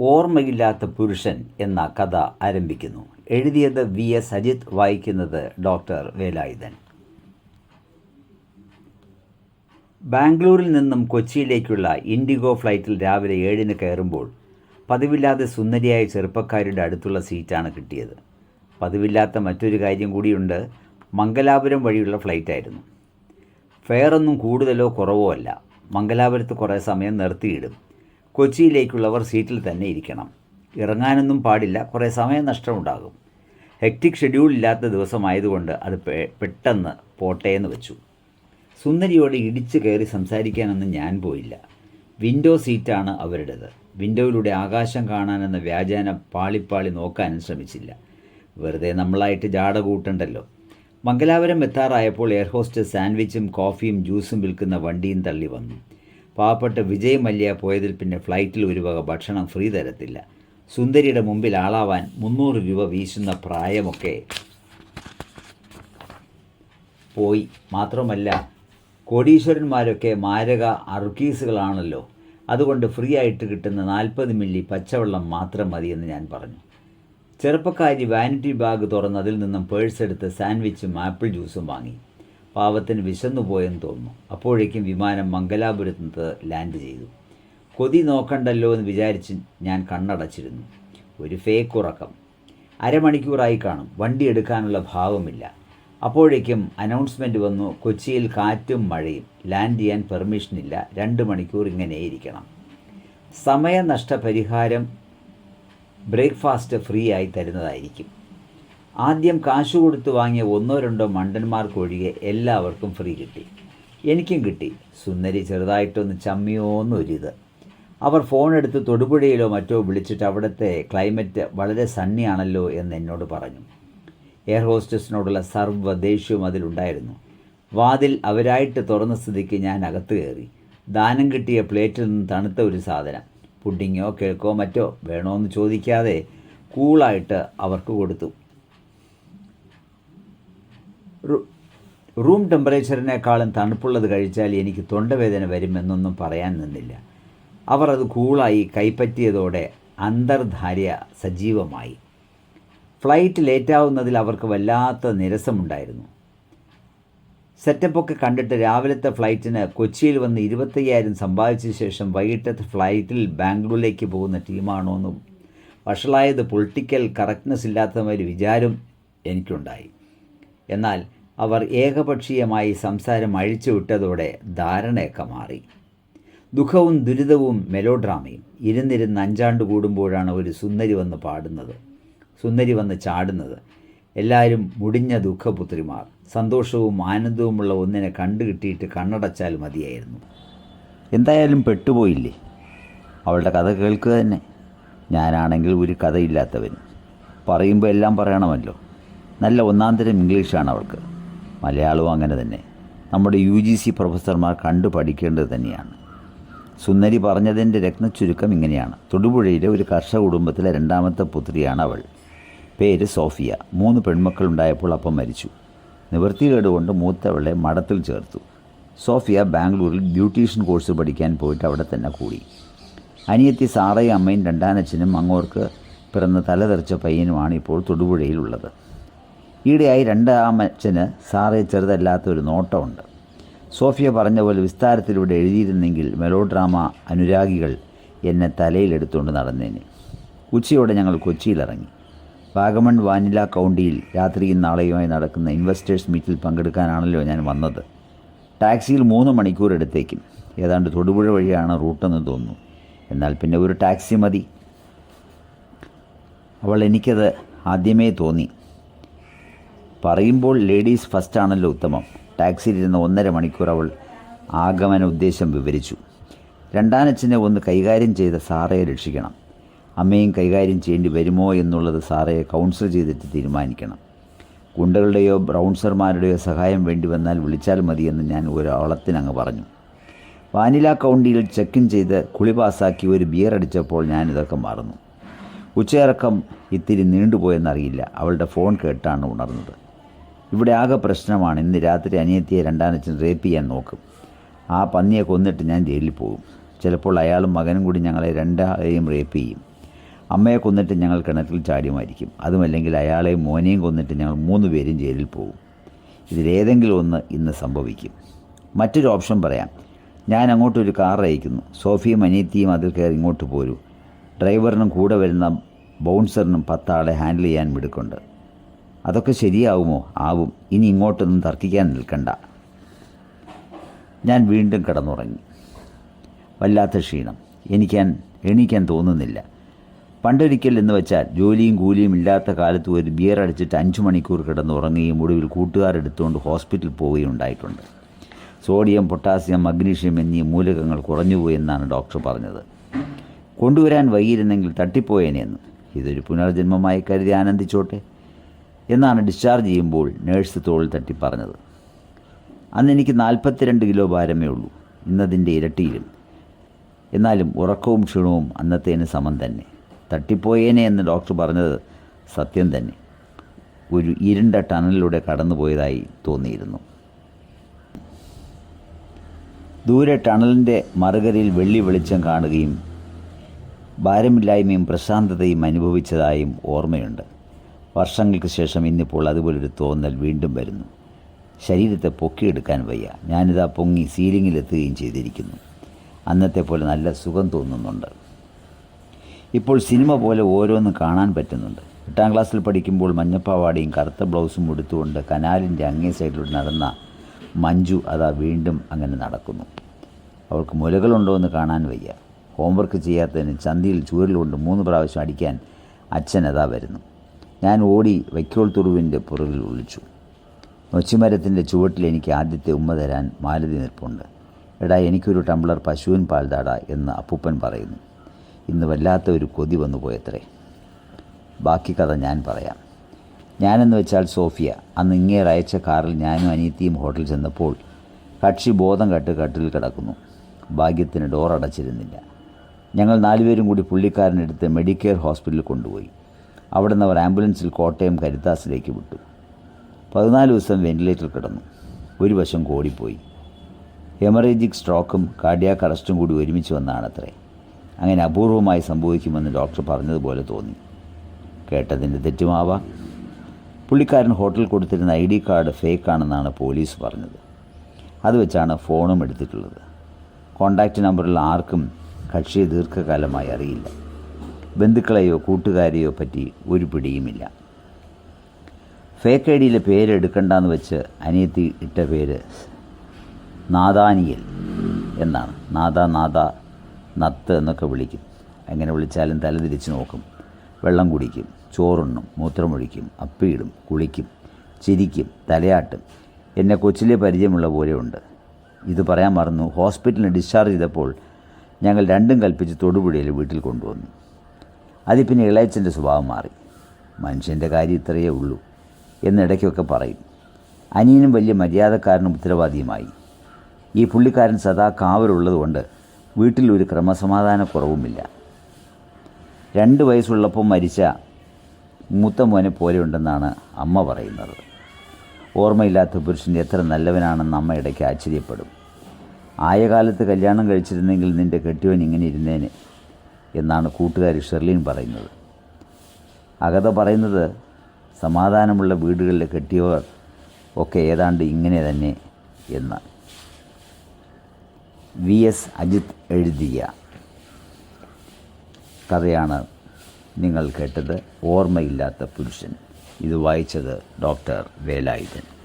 ഓർമ്മയില്ലാത്ത പുരുഷൻ എന്ന കഥ ആരംഭിക്കുന്നു. എഴുതിയത് വി എസ് അജിത് വായിക്കുന്നത് ഡോക്ടർ വേലായുധൻ. ബാംഗ്ലൂരിൽ നിന്നും കൊച്ചിയിലേക്കുള്ള ഇൻഡിഗോ ഫ്ലൈറ്റിൽ രാവിലെ ഏഴിന് കയറുമ്പോൾ പതിവില്ലാതെ സുന്ദരിയായ ചെറുപ്പക്കാരുടെ അടുത്തുള്ള സീറ്റാണ് കിട്ടിയത്. പതിവില്ലാത്ത മറ്റൊരു കാര്യം കൂടിയുണ്ട് മംഗലാപുരം വഴിയുള്ള ഫ്ലൈറ്റായിരുന്നു. ഫെയറൊന്നും കൂടുതലോ കുറവോ അല്ല. മംഗലാപുരത്ത് കുറേ സമയം നിർത്തിയിടും. കൊച്ചിയിലേക്കുള്ളവർ സീറ്റിൽ തന്നെ ഇരിക്കണം. ഇറങ്ങാനൊന്നും പാടില്ല. കുറേ സമയം നഷ്ടമുണ്ടാകും. ഹെക്റ്റിക് ഷെഡ്യൂൾ ഇല്ലാത്ത ദിവസമായതുകൊണ്ട് അത് പെട്ടെന്ന് പോട്ടെ എന്ന് വെച്ചു. സുന്ദരിയോട് ഇടിച്ചു കയറി സംസാരിക്കാനൊന്നും ഞാൻ പോയില്ല. വിൻഡോ സീറ്റാണ് അവരുടേത്. വിൻഡോയിലൂടെ ആകാശം കാണാനെന്ന വ്യാജേന പാളിപ്പാളി നോക്കാനും ശ്രമിച്ചില്ല. വെറുതെ നമ്മളായിട്ട് ജാട കൂട്ടണ്ടല്ലോ. മംഗലാപുരം എത്താറായപ്പോൾ എയർ ഹോസ്റ്റസ് സാൻഡ്വിച്ചും കോഫിയും ജ്യൂസും വിൽക്കുന്ന വണ്ടിയും തള്ളി വന്നു. പാവപ്പെട്ട വിജയ് മല്യ പോയതിൽ പിന്നെ ഫ്ലൈറ്റിൽ ഒരു വക ഭക്ഷണം ഫ്രീ തരത്തില്ല. സുന്ദരിയുടെ മുമ്പിൽ ആളാവാൻ മുന്നൂറ് രൂപ വീശുന്ന പ്രായമൊക്കെ പോയി. മാത്രമല്ല കോടീശ്വരന്മാരൊക്കെ മാരക അറുക്കീസുകളാണല്ലോ. അതുകൊണ്ട് ഫ്രീ ആയിട്ട് കിട്ടുന്ന നാൽപ്പത് മില്ലി പച്ചവെള്ളം മാത്രം മതിയെന്ന് ഞാൻ പറഞ്ഞു. ചെറുപ്പക്കാരി വാനിറ്റി ബാഗ് തുറന്ന് അതിൽ നിന്നും പേഴ്സ് എടുത്ത് സാൻഡ്വിച്ചും ആപ്പിൾ ജ്യൂസും വാങ്ങി. പാവത്തിന് വിശന്നു പോയെന്ന് തോന്നുന്നു. അപ്പോഴേക്കും വിമാനം മംഗലാപുരത്ത് ലാൻഡ് ചെയ്തു. കൊതി നോക്കണ്ടല്ലോ എന്ന് വിചാരിച്ച് ഞാൻ കണ്ണടച്ചിരുന്നു. ഒരു ഫേക്ക് ഉറക്കം അരമണിക്കൂറായി കാണും. വണ്ടി എടുക്കാനുള്ള ഭാവമില്ല. അപ്പോഴേക്കും അനൗൺസ്മെന്റ് വന്നു കൊച്ചിയിൽ കാറ്റും മഴയും. ലാൻഡ് ചെയ്യാൻ പെർമിഷൻ ഇല്ല രണ്ട് മണിക്കൂർ ഇങ്ങനെ ഇരിക്കണം. സമയനഷ്ടപരിഹാരം ബ്രേക്ക്ഫാസ്റ്റ് ഫ്രീ ആയി തരുന്നതായിരിക്കും. ആദ്യം കാശ് കൊടുത്ത് വാങ്ങിയ ഒന്നോ രണ്ടോ മണ്ടന്മാർക്കൊഴികെ എല്ലാവർക്കും ഫ്രീ കിട്ടി. എനിക്കും കിട്ടി. സുന്ദരി ചെറുതായിട്ടൊന്ന് ചമ്മിയോന്നൊരിത്. അവർ ഫോൺ എടുത്ത് തൊടുപുഴയിലോ മറ്റോ വിളിച്ചിട്ട് അവിടുത്തെ ക്ലൈമറ്റ് വളരെ സണ്ണിയാണല്ലോ എന്ന് എന്നോട് പറഞ്ഞു. എയർ ഹോസ്റ്റസിനോടുള്ള സർവ ദേഷ്യവും അതിലുണ്ടായിരുന്നു. വാതിൽ അവരായിട്ട് തുറന്ന സ്ഥിതിക്ക് ഞാൻ അകത്ത് കയറി. ദാനം കിട്ടിയ പ്ലേറ്റിൽ നിന്ന് തണുത്ത ഒരു സാധനം. പുഡിങ്ങോ കേൾക്കോ മറ്റോ വേണോ എന്ന് ചോദിക്കാതെ കൂളായിട്ട് അവർക്ക് കൊടുത്തു. റൂ- ടെമ്പറേച്ചറിനേക്കാളും തണുപ്പുള്ളത് കഴിച്ചാൽ എനിക്ക് തൊണ്ടവേദന വരുമെന്നൊന്നും പറയാൻ നിന്നില്ല. അവർ അത് കൂളായി കൈപ്പറ്റിയതോടെ അന്തർധാര്യ സജീവമായി. ഫ്ലൈറ്റ് ലേറ്റാവുന്നതിൽ അവർക്ക് വല്ലാത്ത നിരസമുണ്ടായിരുന്നു. സെറ്റപ്പൊക്കെ കണ്ടിട്ട് രാവിലത്തെ ഫ്ലൈറ്റിന് കൊച്ചിയിൽ വന്ന് ഇരുപത്തയ്യായിരം സമ്പാദിച്ച ശേഷം വൈകിട്ടത്തെ ഫ്ലൈറ്റിൽ ബാംഗ്ലൂരിലേക്ക് പോകുന്ന ടീമാണോന്നും വഷളായത് പൊളിറ്റിക്കൽ കറക്റ്റ്നെസ് ഇല്ലാത്തതുമായൊരു വിചാരം എനിക്കുണ്ടായി. എന്നാൽ അവർ ഏകപക്ഷീയമായി സംസാരം അഴിച്ചു വിട്ടതോടെ ധാരണയൊക്കെ മാറി. ദുഃഖവും ദുരിതവും മെലോഡ്രാമയും ഇരുന്നിരുന്ന് അഞ്ചാണ്ട് കൂടുമ്പോഴാണ് ഒരു സുന്ദരി വന്ന് പാടുന്നത്. സുന്ദരി വന്ന് ചാടുന്നത്. എല്ലാവരും മുടിഞ്ഞ ദുഃഖപുത്രിമാർ. സന്തോഷവും ആനന്ദവുമുള്ള ഒന്നിനെ കണ്ടു കിട്ടിയിട്ട് കണ്ണടച്ചാൽ മതിയായിരുന്നു. എന്തായാലും പെട്ടുപോയില്ലേ? അവളുടെ കഥ കേൾക്കുക തന്നെ. ഞാനാണെങ്കിൽ ഒരു കഥയില്ലാത്തവൻ. പറയുമ്പോൾ എല്ലാം പറയണമല്ലോ. നല്ല ഒന്നാം തരം ഇംഗ്ലീഷാണ് അവൾക്ക്. മലയാളവും അങ്ങനെ തന്നെ. നമ്മുടെ യു ജി സി പ്രൊഫസർമാർ കണ്ടു പഠിക്കേണ്ടത് തന്നെയാണ്. സുന്ദരി പറഞ്ഞതിന്റെ രത്നച്ചുരുക്കം ഇങ്ങനെയാണ്. തൊടുപുഴയിലെ ഒരു കർഷക കുടുംബത്തിലെ രണ്ടാമത്തെ പുത്രിയാണ് അവൾ. പേര് സോഫിയ. മൂന്ന് പെൺമക്കളുണ്ടായപ്പോൾ അപ്പം മരിച്ചു. നിവൃത്തികേടുകൊണ്ട് മൂത്തവളെ മഠത്തിൽ ചേർത്തു. സോഫിയ ബാംഗ്ലൂരിൽ ബ്യൂട്ടീഷ്യൻ കോഴ്സ് പഠിക്കാൻ പോയിട്ട് അവിടെ തന്നെ കൂടി. അനിയത്തി സാറയും അമ്മയും രണ്ടാനച്ഛനും അങ്ങോർക്ക് പിറന്ന് തലതെറിച്ച പയ്യനുമാണ് ഇപ്പോൾ തൊടുപുഴയിലുള്ളത്. ഈയിടെയായി രണ്ടാമച്ചന് സാറേ ചെറുതല്ലാത്ത ഒരു നോട്ടമുണ്ട്. സോഫിയ പറഞ്ഞ പോലെ വിസ്താരത്തിലൂടെ എഴുതിയിരുന്നെങ്കിൽ മെലോ ഡ്രാമ അനുരാഗികൾ എന്നെ തലയിലെടുത്തുകൊണ്ട് നടന്നേനെ. ഉച്ചയോടെ ഞങ്ങൾ കൊച്ചിയിലിറങ്ങി. വാഗമൺ വാനില കൗണ്ടിയിൽ രാത്രിയും നാളെയുമായി നടക്കുന്ന ഇൻവെസ്റ്റേഴ്സ് മീറ്റിൽ പങ്കെടുക്കാനാണല്ലോ ഞാൻ വന്നത്. ടാക്സിയിൽ മൂന്ന് മണിക്കൂർ എടുത്തേക്കും. ഏതാണ്ട് തൊടുപുഴ വഴിയാണ് റൂട്ടെന്ന് തോന്നുന്നു. എന്നാൽ പിന്നെ ഒരു ടാക്സി മതി. അവൾ എനിക്കത് ആദ്യമേ തോന്നി. പറയുമ്പോൾ ലേഡീസ് ഫസ്റ്റ് ആണല്ലോ ഉത്തമം. ടാക്സിയിലിരുന്ന ഒന്നര മണിക്കൂർ അവൾ ആഗമന ഉദ്ദേശം വിവരിച്ചു. രണ്ടാനച്ഛനെ ഒന്ന് കൈകാര്യം ചെയ്ത സാറയെ രക്ഷിക്കണം. അമ്മയും കൈകാര്യം ചെയ്യേണ്ടി വരുമോ എന്നുള്ളത് സാറയെ കൗൺസിൽ ചെയ്തിട്ട് തീരുമാനിക്കണം. ഗുണ്ടകളുടെയോ ബ്രൗൺസർമാരുടെയോ സഹായം വേണ്ടി വന്നാൽ വിളിച്ചാൽ മതിയെന്ന് ഞാൻ ഒരു അവളത്തിനങ്ങ് പറഞ്ഞു. വാനില കൗണ്ടിയിൽ ചെക്ക് ഇൻ ചെയ്ത് കുളി പാസാക്കി ഒരു ബിയർ അടിച്ചപ്പോൾ ഞാനിതൊക്കെ മറന്നു. ഉച്ചയിറക്കം ഇത്തിരി നീണ്ടുപോയെന്നറിയില്ല. അവളുടെ ഫോൺ കേട്ടാണ് ഉണർന്നത്. ഇവിടെ ആകെ പ്രശ്നമാണ്. ഇന്ന് രാത്രി അനിയത്തിയെ രണ്ടാനച്ഛൻ റേപ്പ് ചെയ്യാൻ നോക്കും. ആ പന്നിയെ കൊന്നിട്ട് ഞാൻ ജയിലിൽ പോകും. ചിലപ്പോൾ അയാളും മകനും കൂടി ഞങ്ങളെ രണ്ടാളെയും റേപ്പ് ചെയ്യും. അമ്മയെ കൊന്നിട്ട് ഞങ്ങൾ കിണറ്റിൽ ചാടിയുമായിരിക്കും അതുമല്ലെങ്കിൽ അയാളെയും മോനെയും കൊന്നിട്ട് ഞങ്ങൾ മൂന്ന് പേരും ജയിലിൽ പോകും. ഇതിലേതെങ്കിലും ഒന്ന് ഇന്ന് സംഭവിക്കും. മറ്റൊരു ഓപ്ഷൻ പറയാം. ഞാൻ അങ്ങോട്ടൊരു കാർ അയക്കുന്നു. സോഫിയും അനിയത്തിയും അതിൽ കയറി ഇങ്ങോട്ട് പോരൂ. ഡ്രൈവറിനും കൂടെ വരുന്ന ബൗൺസറിനും പത്താളെ ഹാൻഡിൽ ചെയ്യാൻ മിടുക്കുണ്ട്. അതൊക്കെ ശരിയാവുമോ? ആവും. ഇനി ഇങ്ങോട്ടൊന്നും തർക്കിക്കാൻ നിൽക്കണ്ട. ഞാൻ വീണ്ടും കിടന്നുറങ്ങി. വല്ലാത്ത ക്ഷീണം. എനിക്കാൻ എണീക്കാൻ തോന്നുന്നില്ല. പണ്ടൊരിക്കൽ എന്ന് വെച്ചാൽ ജോലിയും കൂലിയും ഇല്ലാത്ത കാലത്ത് ഒരു ബിയർ അടിച്ചിട്ട് അഞ്ച് മണിക്കൂർ കിടന്നുറങ്ങുകയും ഒടുവിൽ കൂട്ടുകാരെടുത്തുകൊണ്ട് ഹോസ്പിറ്റലിൽ പോവുകയും ഉണ്ടായിട്ടുണ്ട്. സോഡിയം പൊട്ടാസ്യം മഗ്നീഷ്യം എന്നീ മൂലകങ്ങൾ കുറഞ്ഞുപോയെന്നാണ് ഡോക്ടർ പറഞ്ഞത്. കൊണ്ടുവരാൻ വൈകിയിരുന്നെങ്കിൽ തട്ടിപ്പോയേനെയെന്ന് ഇതൊരു പുനർജന്മമായി കരുതി ആനന്ദിച്ചോട്ടെ. എന്നാണ് ഡിസ്ചാർജ് ചെയ്യുമ്പോൾ നേഴ്സ് തോളിൽ തട്ടി പറഞ്ഞത്. അന്ന് എനിക്ക് നാൽപ്പത്തിരണ്ട് കിലോ ഭാരമേ ഉള്ളൂ ഇന്നതിന്റെ ഇരട്ടിയിൽ എന്നാലും ഉറക്കവും ക്ഷീണവും അന്നത്തേന് സമം തന്നെ. തട്ടിപ്പോയേനെ എന്ന് ഡോക്ടർ പറഞ്ഞത് സത്യം തന്നെ. ഒരു ഇരുണ്ട ടണലിലൂടെ കടന്നുപോയതായി തോന്നിയിരുന്നു. ദൂരെ ടണലിന്റെ മറുകരയിൽ വെള്ളി വെളിച്ചം കാണുകയും ഭാരമില്ലായ്മയും പ്രശാന്തതയും അനുഭവിച്ചതായും ഓർമ്മയുണ്ട്. വർഷങ്ങൾക്ക് ശേഷം ഇന്നിപ്പോൾ അതുപോലൊരു തോന്നൽ വീണ്ടും വരുന്നു. ശരീരത്തെ പൊക്കിയെടുക്കാൻ വയ്യ. ഞാനിതാ പൊങ്ങി സീലിങ്ങിലെത്തുകയും ചെയ്തിരിക്കുന്നു. അന്നത്തെ പോലെ നല്ല സുഖം തോന്നുന്നുണ്ട്. ഇപ്പോൾ സിനിമ പോലെ ഓരോന്ന് കാണാൻ പറ്റുന്നുണ്ട്. എട്ടാം ക്ലാസ്സിൽ പഠിക്കുമ്പോൾ മഞ്ഞപ്പാവാടിയും കറുത്ത ബ്ലൗസും ഉടുത്തുകൊണ്ട് കനാലിന്റെ അങ്ങേ സൈഡിലൂടെ നടന്ന മഞ്ജു അതാ വീണ്ടും അങ്ങനെ നടക്കുന്നു. അവൾക്ക് മുലകളുണ്ടോ എന്ന് കാണാൻ വയ്യ. ഹോംവർക്ക് ചെയ്യാത്തതിന് ചന്തിയിൽ ചൂരലുകൊണ്ട് മൂന്ന് പ്രാവശ്യം അടിക്കാൻ അച്ഛൻ അതാ വരുന്നു. ഞാൻ ഓടി വൈക്കോൾ തുറുവിന്റെ പുറകിൽ ഒളിച്ചു. നൊച്ചിമരത്തിന്റെ ചുവട്ടിൽ എനിക്ക് ആദ്യത്തെ ഉമ്മ തരാൻ മാലതി നിൽപ്പുണ്ട്. എടാ എനിക്കൊരു ടംബ്ലർ പശുവിൻ പാൽ താടാ എന്ന് അപ്പൂപ്പൻ പറയുന്നു. ഇന്ന് വല്ലാത്ത ഒരു കൊതി വന്നു പോയത്രേ. ബാക്കി കഥ ഞാൻ പറയാം. ഞാനെന്ന് വെച്ചാൽ സോഫിയ. അന്ന് ഇങ്ങേർ അയച്ച കാറിൽ ഞാനും അനിയത്തിയും ഹോട്ടലിൽ ചെന്നപ്പോൾ കക്ഷി ബോധം കെട്ട് കട്ടിൽ കിടക്കുന്നു. ഭാഗ്യത്തിന് ഡോർ അടച്ചിരുന്നില്ല ഞങ്ങൾ നാലുപേരും കൂടി പുള്ളിക്കാരനെടുത്ത് മെഡിക്കെയർ ഹോസ്പിറ്റലിൽ കൊണ്ടുപോയി. അവിടുന്ന് അവർ ആംബുലൻസിൽ കോട്ടയം കരുത്താസിലേക്ക് വിട്ടു. പതിനാല് ദിവസം വെന്റിലേറ്റർ കിടന്നു. ഒരു വശം കോടിപ്പോയി. ഹെമറേജിക് സ്ട്രോക്കും കാർഡിയാക് അറസ്റ്റും കൂടി ഒരുമിച്ച് വന്നാണത്രേ. അങ്ങനെ അപൂർവമായി സംഭവിക്കുമെന്ന് ഡോക്ടർ പറഞ്ഞതുപോലെ തോന്നി. കേട്ടതിന്റെ തെറ്റുമാവാം. പുള്ളിക്കാരൻ ഹോട്ടൽ കൊടുത്തിരുന്ന ഐ ഡി കാർഡ് ഫേക്കാണെന്നാണ് പോലീസ് പറഞ്ഞത്. അത് വെച്ചാണ് ഫോണും എടുത്തിട്ടുള്ളത്. കോണ്ടാക്റ്റ് നമ്പറിൽ ആർക്കും കക്ഷിയെ ദീർഘകാലമായി അറിയില്ല. ബന്ധുക്കളെയോ കൂട്ടുകാരെയോ പറ്റി ഒരു പിടിയുമില്ല. ഫേക്ക് ഐ ഡിയിലെ പേര് എടുക്കണ്ടെന്ന് വെച്ച് അനിയത്തി ഇട്ട പേര് നാദാനിയൽ എന്നാണ്. നാദ നാദ നത്ത് എന്നൊക്കെ വിളിക്കും. എങ്ങനെ വിളിച്ചാലും തലതിരിച്ച് നോക്കും. വെള്ളം കുടിക്കും ചോറുണ്ണും മൂത്രമൊഴിക്കും അപ്പിയിടും കുളിക്കും ചിരിക്കും തലയാട്ടും. എന്നെ കൊച്ചിലെ പരിചയമുള്ള പോലെയുണ്ട് ഇത് പറയാൻ മറന്നു. ഹോസ്പിറ്റലിൽ ഡിസ്ചാർജ് ചെയ്തപ്പോൾ ഞങ്ങൾ രണ്ടും കൽപ്പിച്ച് തൊടുപുഴയിൽ വീട്ടിൽ കൊണ്ടുവന്നു. അതിൽ പിന്നെ ഇളയച്ചന്റെ സ്വഭാവം മാറി. മനുഷ്യന്റെ കാര്യം ഇത്രയേ ഉള്ളൂ എന്നിടയ്ക്കൊക്കെ പറയും. അനിയനും വലിയ മര്യാദക്കാരനും ഉത്തരവാദിയുമായി. ഈ പുള്ളിക്കാരൻ സദാ കാവലുള്ളതുകൊണ്ട് വീട്ടിൽ ഒരു ക്രമസമാധാനക്കുറവുമില്ല. രണ്ട് വയസ്സുള്ളപ്പോൾ മരിച്ച മൂത്ത മോനെ പോലെയുണ്ടെന്നാണ് അമ്മ പറയുന്നത്. ഓർമ്മയില്ലാത്ത പുരുഷൻ എത്ര നല്ലവനാണെന്ന് അമ്മ ഇടയ്ക്ക് ആശ്ചര്യപ്പെടും. ആയ കാലത്ത് കല്യാണം കഴിച്ചിരുന്നെങ്കിൽ നിന്റെ കെട്ടിയവൻ ഇങ്ങനെ ഇരുന്നേനെ. എന്നാണ് കൂട്ടുകാരി ഷെർലീൻ പറയുന്നത്. അകത പറയുന്നത് സമാധാനമുള്ള വീടുകളിൽ കെട്ടിയവർ ഒക്കെ ഏതാണ്ട് ഇങ്ങനെ തന്നെ എന്ന്. വി എസ് അജിത് എഴുതിയ കഥയാണ് നിങ്ങൾ കേട്ടത്. ഓർമ്മയില്ലാത്ത പുരുഷൻ. ഇത് വായിച്ചത് ഡോക്ടർ വേലായുധൻ.